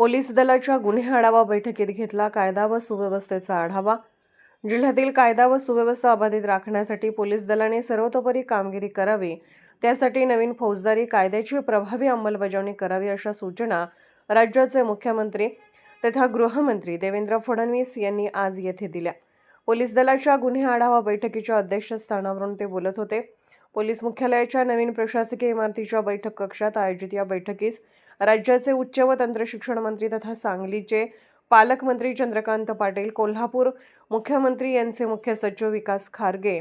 Police दलाच्या गुन्हे आढावा बैठकीत घेतला. कायदा व सुव्यवस्थेचा आढावा. जिल्ह्यातील कायदा व सुव्यवस्था अबाधित राखण्यासाठी पोलीस दलाने सर्वतोपरी कामगिरी करावी. त्यासाठी नवीन फौजदारी कायद्याची प्रभावी अंमलबजावणी करावी अशा सूचना राज्याचे मुख्यमंत्री तथा गृहमंत्री देवेंद्र फडणवीस यांनी आज येथे दिल्या. पोलीस दलाच्या गुन्हे आढावा बैठकीच्या अध्यक्षस्थानावरून ते बोलत होते. पोलीस मुख्यालयाच्या नवीन प्रशासकीय इमारतीच्या बैठक कक्षात आयोजित या बैठकीस राज्याचे उच्च व तंत्रशिक्षण मंत्री तथा सांगलीचे पालकमंत्री चंद्रकांत पाटील कोल्हापूर मुख्यमंत्री यांचे मुख्य सचिव विकास खारगे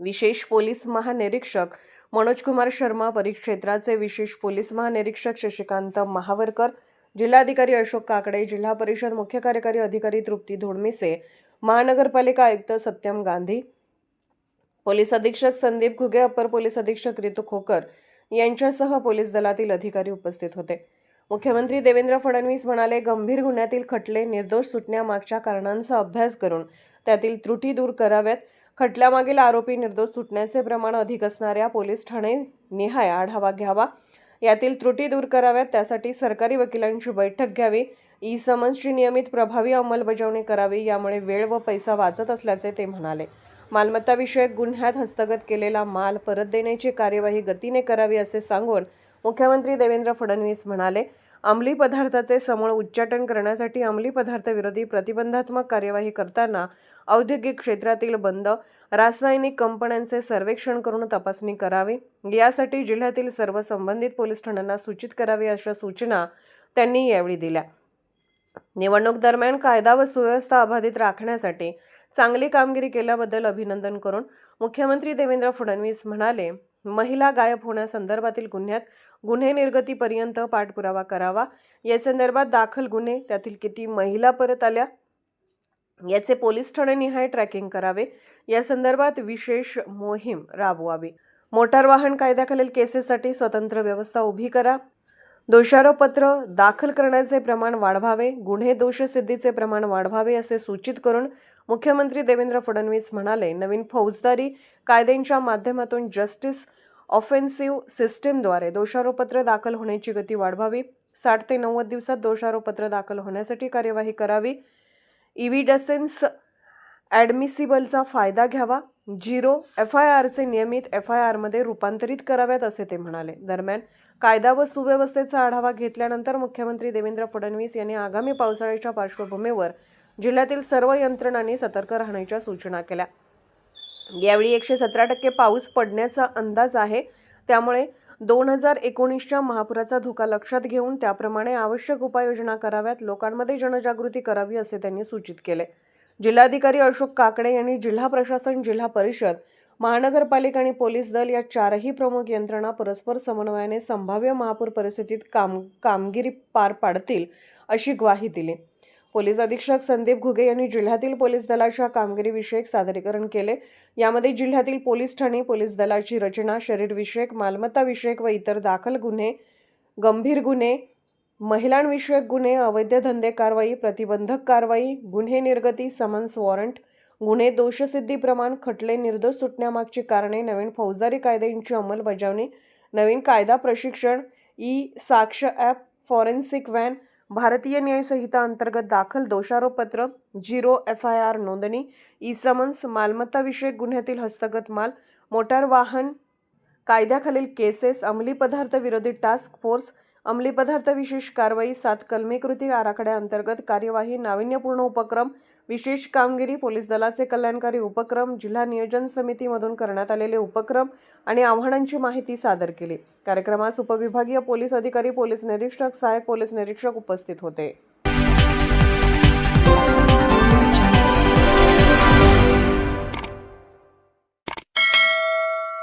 विशेष पोलीस महानिरीक्षक मनोजकुमार शर्मा परिक्षेत्राचे विशेष पोलीस महानिरीक्षक शशिकांत महावरकर जिल्हाधिकारी अशोक काकडे जिल्हा परिषद मुख्य कार्यकारी अधिकारी तृप्ती धोडमिसे महानगरपालिका आयुक्त सत्यम गांधी पोलीस अधीक्षक संदीप घुगे अपर पोलीस अधीक्षक रितू खोकर यांच्यासह पोलीस दलातील अधिकारी उपस्थित होते. मुख्यमंत्री देवेंद्र फडणवीस म्हणाले गंभीर गुन्ह्यातील खटले निर्दोष सुटण्यामागच्या कारणांचा अभ्यास करून त्यातील त्रुटी दूर कराव्यात. खटल्यामागील आरोपी निर्दोष सुटण्याचे प्रमाण अधिक असणाऱ्या पोलीस ठाणे निहाय आढावा घ्यावा. यातील त्रुटी दूर कराव्यात. त्यासाठी सरकारी वकिलांची बैठक घ्यावी. ई समन्सची नियमित प्रभावी अंमलबजावणी करावी. यामुळे वेळ व पैसा वाचत असल्याचे ते म्हणाले. मालमत्ताविषयक गुन्ह्यात हस्तगत केलेला माल परत देण्याची कार्यवाही गतीने करावी असे सांगून मुख्यमंत्री देवेंद्र फडणवीस म्हणाले अंमली पदार्थाचे समूळ उच्चाटन करण्यासाठी अंमली पदार्थ विरोधी प्रतिबंधात्मक कार्यवाही करताना औद्योगिक क्षेत्रातील बंद रासायनिक कंपन्यांचे सर्वेक्षण करून तपासणी करावी यासाठी जिल्ह्यातील सर्व संबंधित पोलीस ठाण्यांना सूचित करावी अशा सूचना त्यांनी यावेळी दिल्या. निवडणूक दरम्यान कायदा व सुव्यवस्था अबाधित राखण्यासाठी चांगली कामगिरी केल्याबद्दल अभिनंदन करून मुख्यमंत्री देवेंद्र फडणवीस म्हणाले महिला गायब होण्यासंदर्भातील गुन्ह्यात गुन्हे निर्गतीपर्यंत पाठपुरावा करावा. या संदर्भात दाखल गुन्हे त्यातील किती महिला परत आल्या याचे पोलीस ठाणेनिहाय ट्रॅकिंग करावे. या संदर्भात विशेष मोहीम राबवावी. मोटार वाहन कायद्याखालील केसेससाठी स्वतंत्र व्यवस्था उभी करा. दोषारोपपत्र दाखल करण्याचे प्रमाण वाढवावे. गुन्हे दोषसिद्धीचे प्रमाण वाढवावे असे सूचित करून मुख्यमंत्री देवेंद्र फडणवीस म्हणाले नवीन फौजदारी कायद्यांच्या माध्यमातून जस्टिस ऑफेन्सिव्ह सिस्टीमद्वारे दोषारोपत्र दाखल होण्याची गती वाढवावी साठ ते नव्वद दिवसात दोषारोपपत्र दाखल होण्यासाठी कार्यवाही करावी इव्हिडसेन्स ॲडमिसिबलचा फायदा घ्यावा झिरो एफ आय आरचे नियमित एफ आय आरमध्ये रूपांतरित कराव्यात असे ते म्हणाले. दरम्यान कायदा व सुव्यवस्थेचा आढावा घेतल्यानंतर मुख्यमंत्री देवेंद्र फडणवीस यांनी आगामी पावसाळ्याच्या पार्श्वभूमीवर जिल्ह्यातील सर्व यंत्रणांनी सतर्क राहण्याच्या सूचना केल्या. यावेळी एकशे सतरा टक्के पाऊस पडण्याचा अंदाज आहे. त्यामुळे दोन हजार एकोणीसच्या महापुराचा धोका लक्षात घेऊन त्याप्रमाणे आवश्यक उपाययोजना कराव्यात लोकांमध्ये जनजागृती करावी असे त्यांनी सूचित केले. जिल्हाधिकारी अशोक काकडे यांनी जिल्हा प्रशासन जिल्हा परिषद महानगरपालिका आणि पोलीस दल या चारही प्रमुख यंत्रणा परस्पर समन्वयाने संभाव्य महापूर परिस्थितीत काम कामगिरी पार पाडतील अशी ग्वाही दिली. पोलीस अधीक्षक संदीप घुगे यांनी जिल्ह्यातील पोलीस दलाच्या कामगिरीविषयक सादरीकरण केले. यामध्ये जिल्ह्यातील पोलीस ठाणे पोलीस दलाची रचना शरीरविषयक मालमत्ताविषयक व इतर दाखल गुन्हे गंभीर गुन्हे महिलांविषयक गुन्हे अवैध धंदे कारवाई प्रतिबंधक कारवाई गुन्हे निर्गती समन्स वॉरंट गुन्हे दोषसिद्धी प्रमाण खटले निर्दोष सुटण्यामागची कारणे नवीन फौजदारी कायद्यांची अंमलबजावणी नवीन कायदा प्रशिक्षण ई साक्ष ॲप फॉरेन्सिक व्हॅन भारतीय न्यायसंहिता अंतर्गत दाखल दोषारोपपत्र झिरो एफ आय आर नोंदणी ई समन्स मालमत्ताविषयक गुन्ह्यातील हस्तगत माल मोटार वाहन कायद्याखालील केसेस अंमली पदार्थ विरोधी टास्क फोर्स अंमली पदार्थ विशेष कारवाई सात कलमी कृती आराखड्याअंतर्गत कार्यवाही नाविन्यपूर्ण उपक्रम विशेष कामगिरी पोलीस दलाचे कल्याणकारी उपक्रम जिल्हा नियोजन समितीमधून करण्यात आलेले उपक्रम आणि आव्हानांची माहिती सादर केली. कार्यक्रमास उपविभागीय पोलीस अधिकारी पोलीस निरीक्षक सहाय्यक पोलीस निरीक्षक उपस्थित होते.